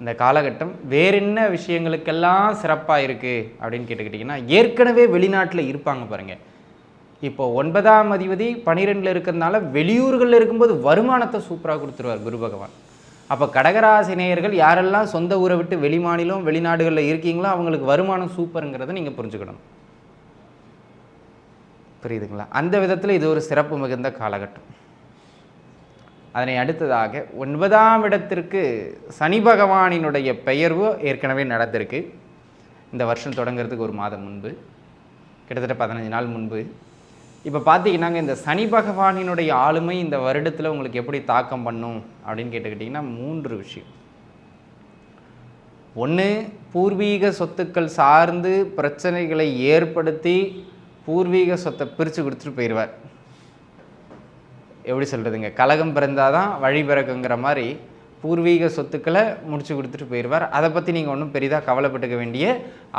இந்த காலகட்டம் வேற என்ன விஷயங்களுக்கெல்லாம் சிறப்பாக இருக்குது அப்படின்னு கேட்டுக்கிட்டிங்கன்னா ஏற்கனவே வெளிநாட்டில் இருப்பாங்க பாருங்கள் இப்போ ஒன்பதாம் அதிபதி பனிரெண்டில் இருக்கிறதுனால வெளியூர்களில் இருக்கும்போது வருமானத்தை சூப்பராக கொடுத்துருவார் குரு பகவான். அப்போ கடகராசி நேயர்கள் யாரெல்லாம் சொந்த ஊரை விட்டு வெளிமாநிலம் வெளிநாடுகளில் இருக்கீங்களோ அவங்களுக்கு வருமானம் சூப்பருங்கிறத நீங்கள் புரிஞ்சுக்கணும். புரியுதுங்களா? அந்த விதத்தில் இது ஒரு சிறப்பு மிகுந்த காலகட்டம். அதனை அடுத்ததாக ஒன்பதாம் இடத்திற்கு சனி பகவானினுடைய பெயர்வு ஏற்கனவே நடந்திருக்கு. இந்த வருஷம் தொடங்குறதுக்கு ஒரு மாதம் முன்பு கிட்டத்தட்ட பதினஞ்சு நாள் முன்பு. இப்போ பார்த்தீங்கன்னாங்க இந்த சனி பகவானினுடைய ஆளுமை இந்த வருடத்தில் உங்களுக்கு எப்படி தாக்கம் பண்ணும் அப்படின்னு கேட்டுக்கிட்டிங்கன்னா மூன்று விஷயம். ஒன்று பூர்வீக சொத்துக்கள் சார்ந்து பிரச்சனைகளை ஏற்படுத்தி பூர்வீக சொத்தை பிரித்து கொடுத்துட்டு போயிடுவார் எப்படி சொல்கிறதுங்க கலகம் பிறந்தாதான் வழி பிறக்குங்கிற மாதிரி பூர்வீக சொத்துக்களை முடிச்சு கொடுத்துட்டு போயிடுவார் அதை பற்றி நீங்கள் ஒன்றும் பெரிதாக கவலைப்பட்டுக்க வேண்டிய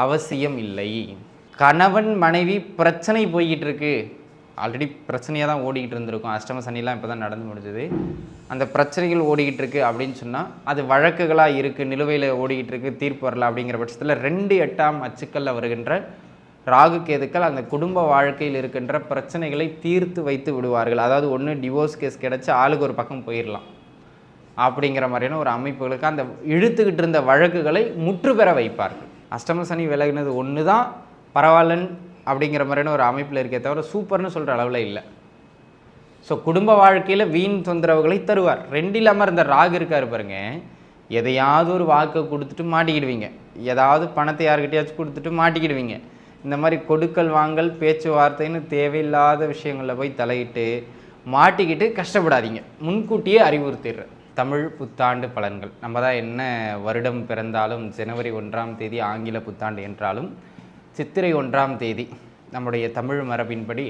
அவசியம் இல்லை. கணவன் மனைவி பிரச்சனை போய்கிட்டு இருக்கு. ஆல்ரெடி பிரச்சனையாக தான் ஓடிக்கிட்டு இருந்திருக்கும். அஷ்டம சனிலாம் இப்போ தான் நடந்து முடிஞ்சது. அந்த பிரச்சனைகள் ஓடிக்கிட்டு இருக்கு அப்படின்னு சொன்னால் அது வழக்குகளாக இருக்குது நிலுவையில் ஓடிக்கிட்டு இருக்கு தீர்ப்பு வரல அப்படிங்கிற பட்சத்தில் ரெண்டு எட்டாம் அச்சுக்களில் வருகின்ற ராகு கேதுக்கள் அந்த குடும்ப வாழ்க்கையில் இருக்கின்ற பிரச்சனைகளை தீர்த்து வைத்து விடுவார்கள். அதாவது ஒன்று டிவோர்ஸ் கேஸ் கிடச்சி ஆளுக்கு ஒரு பக்கம் போயிடலாம் அப்படிங்கிற மாதிரியான ஒரு அமைப்புகளுக்கு அந்த இழுத்துக்கிட்டு இருந்த வழக்குகளை முற்று பெற வைப்பார்கள். அஷ்டம சனி விலகினது ஒன்று தான் பரவாயில்லன்னு அப்படிங்கிற மாதிரியான ஒரு அமைப்பில் இருக்கே தவிர சூப்பர்னு சொல்கிற அளவில் இல்லை. ஸோ குடும்ப வாழ்க்கையில் வீண் தொந்தரவுகளை தருவார். ரெண்டில் அமர்ந்த ராகு இருக்கார் பாருங்க. எதையாவது ஒரு வாக்கை கொடுத்துட்டு மாட்டிக்கிடுவீங்க. ஏதாவது பணத்தை யாருக்கிட்டையாச்சும் கொடுத்துட்டு மாட்டிக்கிடுவீங்க. இந்த மாதிரி கொடுக்கல் வாங்கல் பேச்சுவார்த்தைன்னு தேவையில்லாத விஷயங்களில் போய் தலையிட்டு மாட்டிக்கிட்டு கஷ்டப்படாதீங்க. முன்கூட்டியே அறிவுறுத்திடுறேன். தமிழ் புத்தாண்டு பலன்கள். நம்ம தான் என்ன வருடம் பிறந்தாலும் ஜனவரி ஒன்றாம் தேதி ஆங்கில புத்தாண்டு என்றாலும் சித்திரை ஒன்றாம் தேதி நம்முடைய தமிழ் மரபின்படி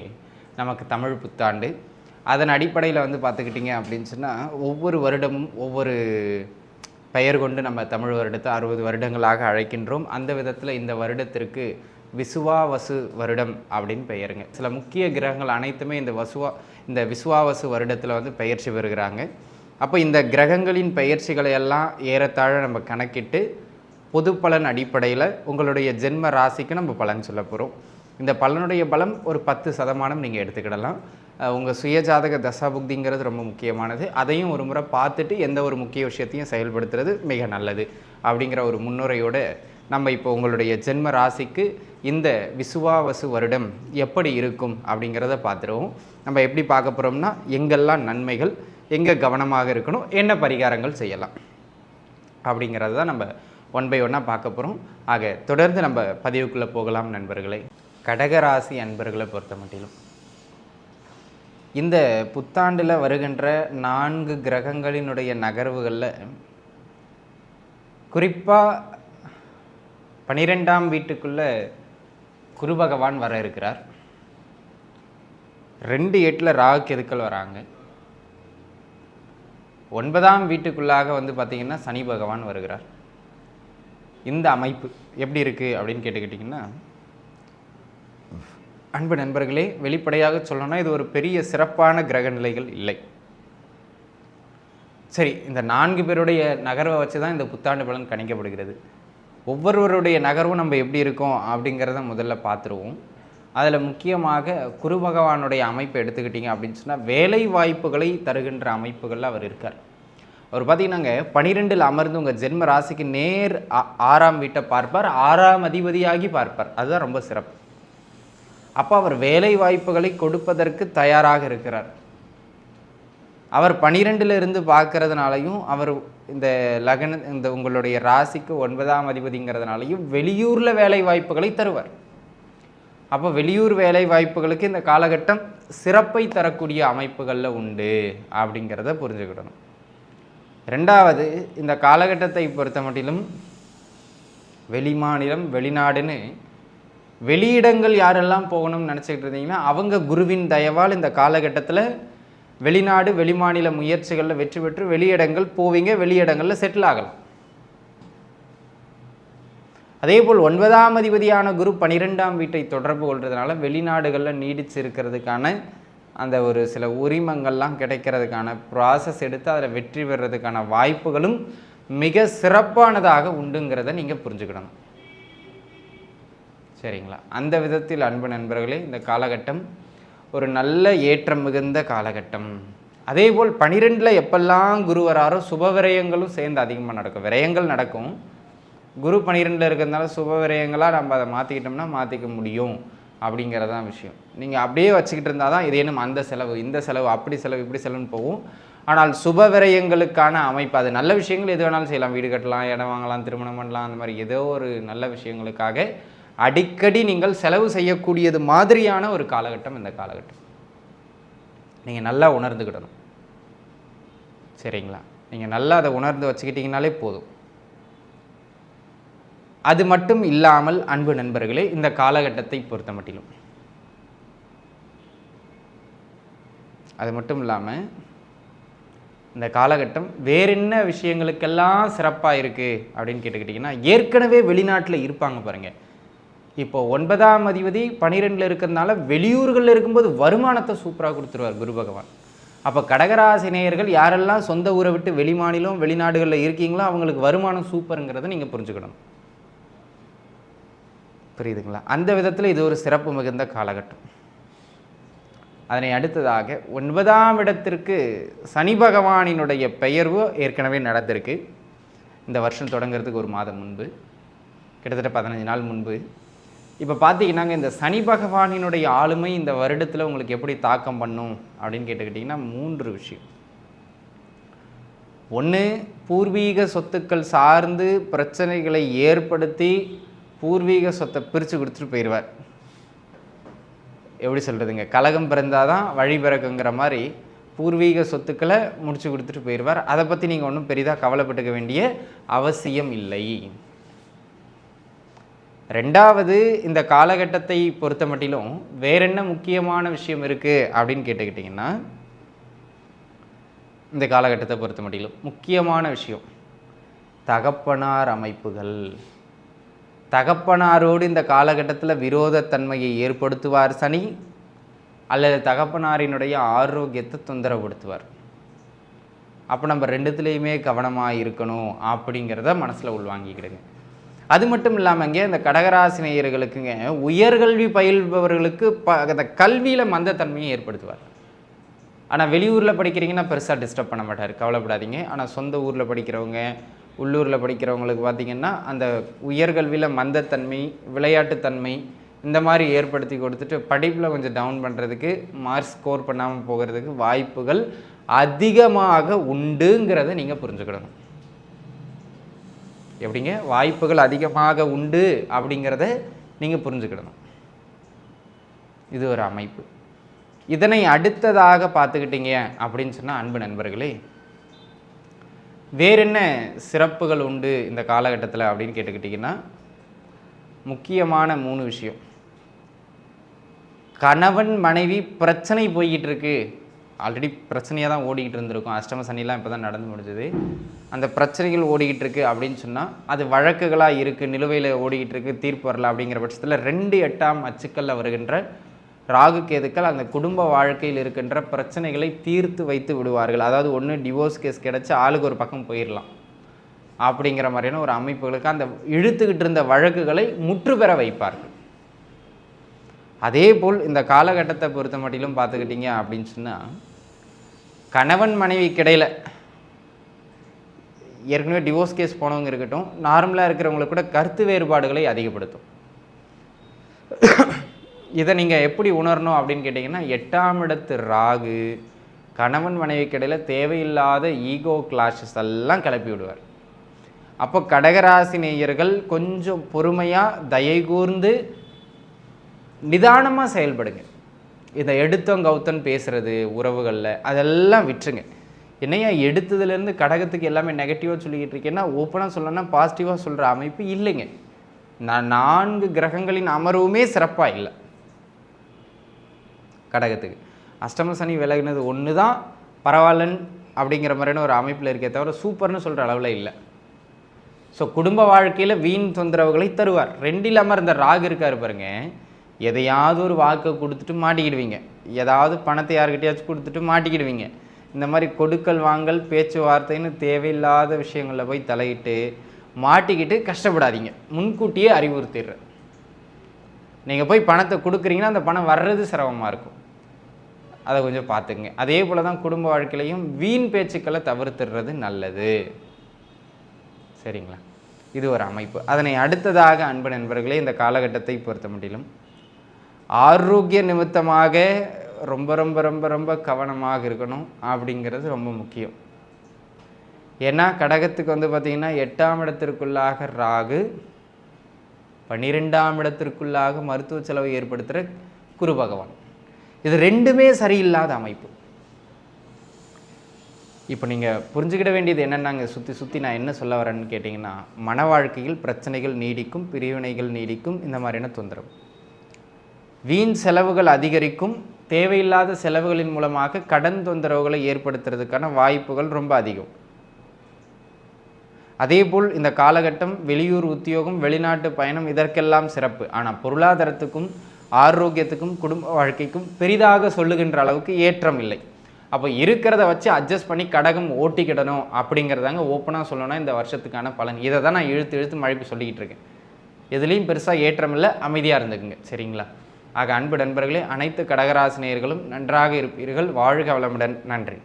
நமக்கு தமிழ் புத்தாண்டு. அதன் அடிப்படையில் வந்து பார்த்துக்கிட்டிங்க அப்படின்னு சொன்னால் ஒவ்வொரு வருடமும் ஒவ்வொரு பெயர் கொண்டு நம்ம தமிழ் வருடத்தை அறுபது வருடங்களாக அழைக்கின்றோம். அந்த விதத்தில் இந்த வருடத்திற்கு விசுவாவசு வருடம் அப்படின்னு பெயருங்க. சில முக்கிய கிரகங்கள் அனைத்துமே இந்த வசுவா இந்த விசுவாவசு வருடத்தில் வந்து பெயர்ச்சி பெறுகிறாங்க. அப்போ இந்த கிரகங்களின் பெயர்ச்சிகளை எல்லாம் ஏறத்தாழ நம்ம கணக்கிட்டு பொது பலன் அடிப்படையில் உங்களுடைய ஜென்ம ராசிக்கு நம்ம பலன் சொல்ல போகிறோம் இந்த பலனுடைய பலம் ஒரு பத்து சதமானம் நீங்கள் எடுத்துக்கிடலாம். உங்கள் சுயஜாதக தசாபுக்திங்கிறது ரொம்ப முக்கியமானது. அதையும் ஒரு முறை பார்த்துட்டு எந்த ஒரு முக்கிய விஷயத்தையும் செயல்படுத்துறது மிக நல்லது அப்படிங்கிற ஒரு முன்னுரையோடு நம்ம இப்போ உங்களுடைய ஜென்ம ராசிக்கு இந்த விசுவாவசு வருடம் எப்படி இருக்கும் அப்படிங்கிறத பார்த்துருவோம். நம்ம எப்படி பார்க்க போகிறோம்னா எங்கெல்லாம் நன்மைகள் எங்கே கவனமாக இருக்கணும் என்ன பரிகாரங்கள் செய்யலாம் அப்படிங்கிறது தான் நம்ம ஒன் பை ஒன்னாக பார்க்க போகிறோம் ஆக தொடர்ந்து நம்ம பதிவுக்குள்ளே போகலாம் நண்பர்களை. கடகராசி அன்பர்களை பொறுத்த மட்டிலும் இந்த புத்தாண்டில் வருகின்ற நான்கு கிரகங்களினுடைய நகர்வுகளில் குறிப்பாக பனிரெண்டாம் வீட்டுக்குள்ளே குரு பகவான் வர இருக்கிறார். ரெண்டு எட்டில் ராகு கெதுக்கள் வராங்க. ஒன்பதாம் வீட்டுக்குள்ளாக வந்து பார்த்திங்கன்னா சனி பகவான் வருகிறார். இந்த அமைப்பு எப்படி இருக்குது அப்படின்னு கேட்டுக்கிட்டிங்கன்னா அன்பு நண்பர்களே வெளிப்படையாக சொல்லணும்னா இது ஒரு பெரிய சிறப்பான கிரக நிலைகள் இல்லை. சரி இந்த நான்கு பேருடைய நகர்வை வச்சு தான் இந்த புத்தாண்டு பலன் கணிக்கப்படுகிறது. ஒவ்வொருவருடைய நகர்வும் நம்ம எப்படி இருக்கோம் அப்படிங்கிறத முதல்ல பார்த்துருவோம். அதில் முக்கியமாக குரு பகவானுடைய அமைப்பை எடுத்துக்கிட்டிங்க அப்படின்னு சொன்னால் வேலை வாய்ப்புகளை தருகின்ற அமைப்புகளில் அவர் இருக்கார். அவர் பார்த்தீங்கன்னாங்க பனிரெண்டில் அமர்ந்து உங்கள் ஜென்ம ராசிக்கு நேர் ஆ- ஆறாம் வீட்டை பார்ப்பார் ஆறாம் அதிபதியாகி பார்ப்பார். அதுதான் ரொம்ப சிறப்பு. அப்போ அவர் வேலை வாய்ப்புகளை கொடுப்பதற்கு தயாராக இருக்கிறார். அவர் பனிரெண்டில் இருந்து பார்க்கறதுனாலையும் அவர் இந்த லக்ன இந்த உங்களுடைய ராசிக்கு ஒன்பதாம் அதிபதிங்கிறதுனாலையும் வெளியூரில் வேலை வாய்ப்புகளை தருவார். அப்போ வெளியூர் வேலை வாய்ப்புகளுக்கு இந்த காலகட்டம் சிறப்பை தரக்கூடிய அமைப்புகளில் உண்டு அப்படிங்கிறத புரிஞ்சுக்கிடணும். ரெண்டாவது இந்த காலகட்டத்தை பொறுத்த மட்டிலும் வெளிமாநிலம் வெளிநாடுன்னு வெளியிடங்கள் யாரெல்லாம் போகணும்னு நினச்சிக்கிட்டு இருந்தீங்கன்னா அவங்க குருவின் தயவால் இந்த காலகட்டத்தில் வெளிநாடு வெளிமாநில முயற்சிகளில் வெற்றி பெற்று வெளியிடங்கள் போவீங்க வெளியிடங்களில் செட்டில் ஆகலாம். அதேபோல் ஒன்பதாம் அதிபதியான குரு பனிரெண்டாம் வீட்டை தொடர்பு கொள்றதுனால வெளிநாடுகளில் நீடிச்சு இருக்கிறதுக்கான அந்த ஒரு சில உரிமங்கள்லாம் கிடைக்கிறதுக்கான ப்ராசஸ் எடுத்து அதில் வெற்றி பெறதுக்கான வாய்ப்புகளும் மிக சிறப்பானதாக உண்டுங்கிறத நீங்கள் புரிஞ்சுக்கிடணும். சரிங்களா? அந்த விதத்தில் அன்பு நண்பர்களே இந்த காலகட்டம் ஒரு நல்ல ஏற்றம் மிகுந்த காலகட்டம். அதே போல் பனிரெண்டில் எப்பெல்லாம் குரு வராரோ சுப விரயங்களும் சேர்ந்து அதிகமாக நடக்கும். விரயங்கள் நடக்கும். குரு பனிரெண்டில் இருக்கிறதுனால சுப விரயங்களாக நம்ம அதை மாற்றிக்கிட்டோம்னா மாற்றிக்க முடியும் அப்படிங்கிறதான் விஷயம். நீங்கள் அப்படியே வச்சுக்கிட்டு இருந்தால் தான் இதேனும் அந்த செலவு இந்த செலவு அப்படி செலவு இப்படி செலவுன்னு போகும். ஆனால் சுப விரயங்களுக்கான அமைப்பு அது நல்ல விஷயங்கள் எது வேணாலும் செய்யலாம். வீடு கட்டலாம் இடம் வாங்கலாம் திருமணம் பண்ணலாம் அந்த மாதிரி ஏதோ ஒரு நல்ல விஷயங்களுக்காக அடிக்கடி நீங்கள் செலவு செய்யக்கூடியது மாதிரியான ஒரு காலகட்டம் இந்த காலகட்டம். நீங்கள் நல்லா உணர்ந்துக்கிடணும் சரிங்களா? நீங்கள் நல்லா அதை உணர்ந்து வச்சுக்கிட்டிங்கனாலே போதும். அது மட்டும் இல்லாமல் அன்பு நண்பர்களே இந்த காலகட்டத்தை பொறுத்த மட்டிலும். அது மட்டும் இல்லாமல் இந்த காலகட்டம் வேற என்ன விஷயங்களுக்கெல்லாம் சிறப்பாக இருக்குது அப்படின்னு கேட்டுக்கிட்டிங்கன்னா ஏற்கனவே வெளிநாட்டில் இருப்பாங்க பாருங்கள் இப்போ ஒன்பதாம் அதிபதி பனிரெண்டில் இருக்கிறதுனால வெளியூர்களில் இருக்கும்போது வருமானத்தை சூப்பராக கொடுத்துருவார் குரு பகவான். அப்போ கடகராசினேயர்கள் யாரெல்லாம் சொந்த ஊரை விட்டு வெளிமாநிலம் வெளிநாடுகளில் இருக்கீங்களோ அவங்களுக்கு வருமானம் சூப்பருங்கிறத நீங்கள் புரிஞ்சுக்கணும். புரியுதுங்களா? அந்த விதத்தில் இது ஒரு சிறப்பு மிகுந்த காலகட்டம். அதனை அடுத்ததாக ஒன்பதாம் இடத்திற்கு சனி பகவானினுடைய பெயர்வு ஏற்கனவே நடந்திருக்கு. இந்த வருஷம் தொடங்குறதுக்கு ஒரு மாதம் முன்பு. கிட்டத்தட்ட பதினஞ்சு நாள் முன்பு. இப்போ பார்த்தீங்கன்னாங்க இந்த சனி பகவானினுடைய ஆளுமை இந்த வருடத்தில் உங்களுக்கு எப்படி தாக்கம் பண்ணும் அப்படின்னு கேட்டுக்கிட்டிங்கன்னா மூன்று விஷயம். ஒன்று பூர்வீக சொத்துக்கள் சார்ந்து பிரச்சனைகளை ஏற்படுத்தி பூர்வீக சொத்தை பிரித்து கொடுத்துட்டு போயிடுவார் எப்படி சொல்கிறதுங்க கலகம் பிறந்தாதான் வழி பிறக்குங்கிற மாதிரி பூர்வீக சொத்துக்களை முடிச்சு கொடுத்துட்டு போயிடுவார் அதை பற்றி நீங்கள் ஒன்றும் பெரிதாக கவலைப்பட்டுக்க வேண்டிய அவசியம் இல்லை. ரெண்டாவது இந்த காலகட்டத்தை பொறுத்த மட்டிலும் வேற என்ன முக்கியமான விஷயம் இருக்குது அப்படின்னு கேட்டுக்கிட்டிங்கன்னா இந்த காலகட்டத்தை பொறுத்த மட்டிலும் முக்கியமான விஷயம் தகப்பனார் அமைப்புகள். தகப்பனாரோடு இந்த காலகட்டத்தில் விரோதத்தன்மையை ஏற்படுத்துவார் சனி அல்லது தகப்பனாரினுடைய ஆரோக்கியத்தை தொந்தரவுபடுத்துவார். அப்போ நம்ம ரெண்டுத்துலேயுமே கவனமாக இருக்கணும் அப்படிங்கிறத மனசில் உள்வாங்கிக்கிடுங்க. அது மட்டும் இல்லாமங்க இந்த கடகராசினியர்களுக்குங்க உயர்கல்வி பயில்பவர்களுக்கு ப அந்த கல்வியில் மந்தத்தன்மையை ஏற்படுத்துவார். ஆனால் வெளியூரில் படிக்கிறீங்கன்னா பெருசாக டிஸ்டர்ப் பண்ண மாட்டார் கவலைப்படாதீங்க. ஆனால் சொந்த ஊரில் படிக்கிறவங்க உள்ளூரில் படிக்கிறவங்களுக்கு பார்த்திங்கன்னா அந்த உயர்கல்வியில் மந்தத்தன்மை விளையாட்டுத்தன்மை இந்த மாதிரி ஏற்படுத்தி கொடுத்துட்டு படிப்பில் கொஞ்சம் டவுன் பண்ணுறதுக்கு மார்க் ஸ்கோர் பண்ணாமல் போகிறதுக்கு வாய்ப்புகள் அதிகமாக உண்டுங்கிறத நீங்கள் புரிஞ்சுக்கிடணும். எப்படிங்க? வாய்ப்புகள் அதிகமாக உண்டு அப்படிங்கிறத நீங்கள் புரிஞ்சுக்கிடணும். இது ஒரு அமைப்பு. இதனை அடுத்ததாக பார்த்துக்கிட்டீங்க அப்படின்னு சொன்னால் அன்பு நண்பர்களே வேறென்ன சிறப்புகள் உண்டு இந்த காலகட்டத்தில் அப்படின்னு கேட்டுக்கிட்டிங்கன்னா முக்கியமான மூணு விஷயம். கணவன் மனைவி பிரச்சனை போய்கிட்டு இருக்கு. ஆல்ரெடி பிரச்சனையாக தான் ஓடிக்கிட்டு இருந்திருக்கும். அஷ்டம சனிலாம் இப்போ தான் நடந்து முடிஞ்சது. அந்த பிரச்சனைகள் ஓடிக்கிட்டு இருக்கு அப்படின்னு சொன்னால் அது வழக்குகளாக இருக்குது நிலுவையில் ஓடிக்கிட்டு இருக்குது தீர்ப்பு வரல அப்படிங்கிற பட்சத்தில் ரெண்டு எட்டாம் அச்சுக்களில் வருகின்ற ராகு கேதுக்கள் அந்த குடும்ப வாழ்க்கையில் இருக்கின்ற பிரச்சனைகளை தீர்த்து வைத்து விடுவார்கள். அதாவது ஒன்று டிவோர்ஸ் கேஸ் கிடச்சி ஆளுக்கு ஒரு பக்கம் போயிடலாம் அப்படிங்கிற மாதிரியான ஒரு அமைப்புகளுக்கு அந்த இழுத்துக்கிட்டு இருந்த வழக்குகளை முற்று பெற வைப்பார்கள். அதே போல் இந்த காலகட்டத்தை பொறுத்த மட்டிலும் பார்த்துக்கிட்டிங்க அப்படின்னு சொன்னால் கணவன் மனைவிக்கு இடையில ஏற்கனவே டிவோர்ஸ் கேஸ் போனவங்க இருக்கட்டும் நார்மலாக இருக்கிறவங்களுக்கு கூட கருத்து வேறுபாடுகளை அதிகப்படுத்தும். இதை நீங்கள் எப்படி உணரணும் அப்படின்னு கேட்டிங்கன்னா எட்டாம் இடத்து ராகு கணவன் மனைவிக்கு இடையில தேவையில்லாத ஈகோ கிளாஷஸ் எல்லாம் கிளப்பி விடுவார். அப்போ கடகராசி நேயர்கள் கொஞ்சம் பொறுமையாக தயை கூர்ந்து நிதானமாக செயல்படுங்க. இதை எடுத்தோம் கௌத்தன் பேசுகிறது உறவுகளில் அதெல்லாம் விட்டுருங்க. என்னையா எடுத்ததுலேருந்து கடகத்துக்கு எல்லாமே நெகட்டிவாக சொல்லிக்கிட்டு இருக்கேன்னா ஓப்பனாக சொல்லணும்னா பாசிட்டிவாக சொல்கிற அமைப்பு இல்லைங்க. நான் நான்கு கிரகங்களின் அமர்வுமே சிறப்பாக இல்லை. கடகத்துக்கு. அஷ்டம சனி விலகினது ஒன்று தான் பரவாயில்லன்னு அப்படிங்கிற மாதிரியான ஒரு அமைப்பில் இருக்கே தவிர சூப்பர்னு சொல்கிற அளவில் இல்லை. ஸோ குடும்ப வாழ்க்கையில் வீண் தொந்தரவுகளை தருவார். ரெண்டில் அமர்ந்த ராகு இருக்காரு பாருங்க. எதையாவது ஒரு வாக்கை கொடுத்துட்டு மாட்டிக்கிடுவீங்க. ஏதாவது பணத்தை யாருக்கிட்டையாச்சும் கொடுத்துட்டு மாட்டிக்கிடுவீங்க. இந்த மாதிரி கொடுக்கல் வாங்கல் பேச்சுவார்த்தைன்னு தேவையில்லாத விஷயங்களில் போய் தலையிட்டு மாட்டிக்கிட்டு கஷ்டப்படாதீங்க. முன்கூட்டியே அறிவுறுத்திடுறேன். நீங்கள் போய் பணத்தை கொடுக்குறீங்கன்னா அந்த பணம் வர்றது சிரமமாக இருக்கும். அதை கொஞ்சம் பார்த்துங்க அதே போல் தான் குடும்ப வாழ்க்கையிலையும் வீண் பேச்சுக்களை தவிர்த்துடுறது நல்லது. சரிங்களா? இது ஒரு அமைப்பு. அதனை அடுத்ததாக அன்பு நண்பர்களே இந்த காலகட்டத்தை பொறுத்த முடியலும் ஆரோக்கிய நிமித்தமாக ரொம்ப ரொம்ப ரொம்ப ரொம்ப கவனமாக இருக்கணும் அப்படிங்கிறது ரொம்ப முக்கியம். ஏன்னா கடகத்துக்கு வந்து பார்த்திங்கன்னா எட்டாம் இடத்திற்குள்ளாக ராகு பன்னிரெண்டாம் இடத்திற்குள்ளாக மருத்துவ செலவை ஏற்படுத்துகிற குரு பகவான். இது ரெண்டுமே சரியில்லாத அமைப்பு. இப்போ நீங்கள் புரிஞ்சுக்கிட வேண்டியது என்னென்னாங்க சுற்றி சுற்றி நான் என்ன சொல்ல வரேன்னு கேட்டிங்கன்னா மன வாழ்க்கையில் பிரச்சனைகள் நீடிக்கும் பிரிவினைகள் நீடிக்கும் இந்த மாதிரியான தொந்தரவு. வீண் செலவுகள் அதிகரிக்கும் தேவையில்லாத செலவுகளின் மூலமாக கடன் தொந்தரவுகளை ஏற்படுத்துறதுக்கான வாய்ப்புகள் ரொம்ப அதிகம். அதேபோல் இந்த காலகட்டம் வெளியூர் உத்தியோகம் வெளிநாட்டு பயணம் இதற்கெல்லாம் சிறப்பு. ஆனால் பொருளாதாரத்துக்கும் ஆரோக்கியத்துக்கும் குடும்ப வாழ்க்கைக்கும் பெரிதாக சொல்லுகின்ற அளவுக்கு ஏற்றம் இல்லை. அப்போ இருக்கிறத வச்சு அட்ஜஸ்ட் பண்ணி கடகம் ஓட்டிக்கிடணும் அப்படிங்கிறதாங்க ஓப்பனாக சொல்லணும்னா இந்த வருஷத்துக்கான பலன். இதை தான் நான் இழுத்து இழுத்து மழைப்பு சொல்லிக்கிட்டு இருக்கேன். எதுலேயும் பெருசாக ஏற்றம் இல்லை அமைதியாக இருந்துக்குங்க. சரிங்களா? ஆக அன்பு நண்பர்களே அனைத்து கடகராசினியர்களும் நன்றாக இருப்பீர்கள். வாழ்க வளமுடன். நன்றி.